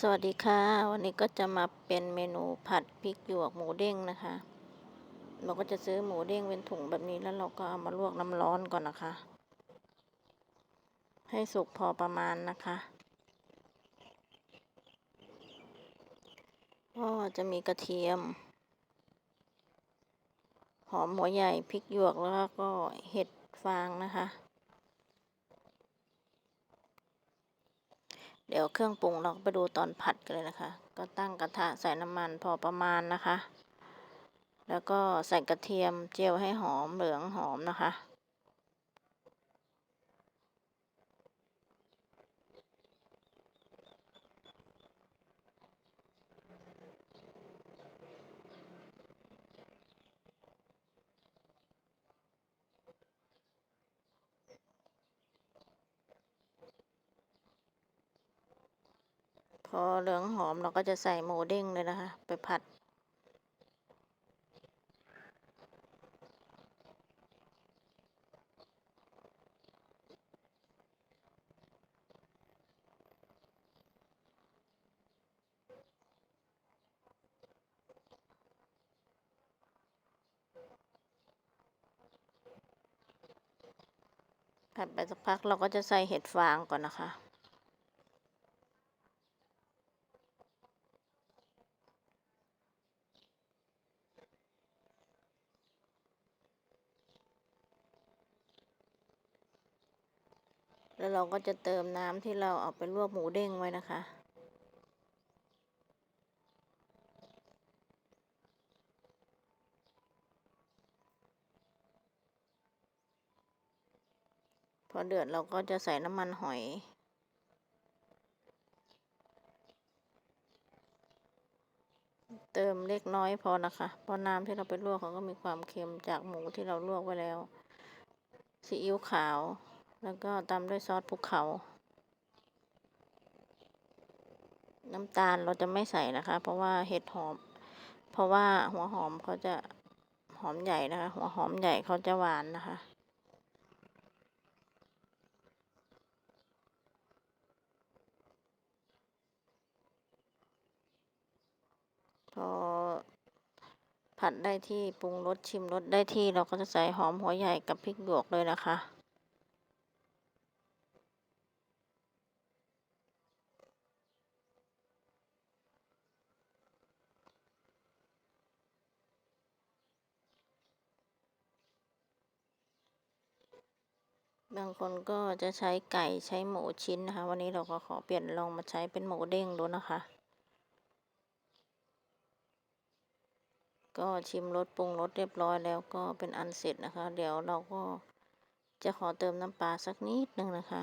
สวัสดีค่ะ วันนี้ก็จะมาเป็นเมนูผัดพริกหยวกหมูเด้งนะคะ เราก็จะซื้อหมูเด้งเป็นถุงแบบนี้แล้วเราก็เอามาลวกน้ำร้อนก่อนนะคะ ให้สุกพอประมาณนะคะก็จะมีกระเทียม หอมหัวใหญ่พริกหยวกแล้วก็เห็ดฟางนะคะ เดี๋ยวเครื่องปรุงเราไปดูตอนผัดกันเลยนะคะ ก็ตั้งกระทะใส่น้ำมันพอประมาณนะคะ แล้วก็ใส่กระเทียมเจียวให้หอมเหลืองหอมนะคะ พอเหลืองหอมเราก็จะใส่หมูเด้งเลยนะคะ ไปผัด ผัดไปสักพักเราก็จะใส่เห็ดฟางก่อนนะคะ แล้วเราก็จะเติมน้ำที่เราเอาไปลวกหมูเด้งไว้นะคะ พอเดือดเราก็จะใส่น้ำมันหอยเติมเล็กน้อยพอนะคะ เพราะน้ำที่เราไปลวกเขาก็มีความเค็มจากหมูที่เราลวกไว้แล้ว ซีอิ๊วขาว แล้วก็ตามด้วยซอสภูเขา น้ำตาลเราจะไม่ใส่นะคะ เพราะว่าเห็ดหอม เพราะว่าหัวหอมเขาจะหอมใหญ่นะคะ หัวหอมใหญ่เขาจะหวานนะคะพอผัดได้ที่ปรุงรสชิมรสได้ที่เราก็จะใส่หอมหัวใหญ่กับพริกหยวกเลยนะคะ บางคนก็จะใช้ไก่ใช้หมูชิ้นนะคะ วันนี้เราก็ขอเปลี่ยนลองมาใช้เป็นหมูเด้งดูนะคะ ก็ชิมรสปรุงรสเรียบร้อยแล้วก็เป็นอันเสร็จนะคะ เดี๋ยวเราก็จะขอเติมน้ำปลาสักนิดนึงนะคะ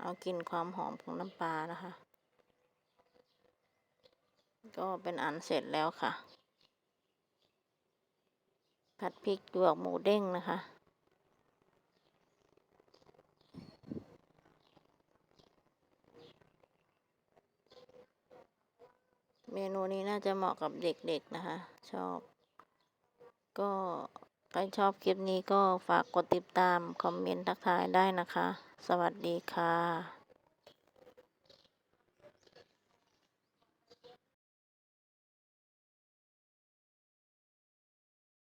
เอากลิ่นความหอมของน้ำปลานะคะ ก็เป็นอันเสร็จแล้วค่ะ ผัดพริกหยวกหมูเด้งนะคะ เมนูนี้น่าจะเหมาะกับเด็กๆนะคะ ชอบ ก็ใครชอบคลิปนี้ก็ฝากกดติดตาม คอมเมนต์ทักทายได้นะคะ สวัสดีค่ะ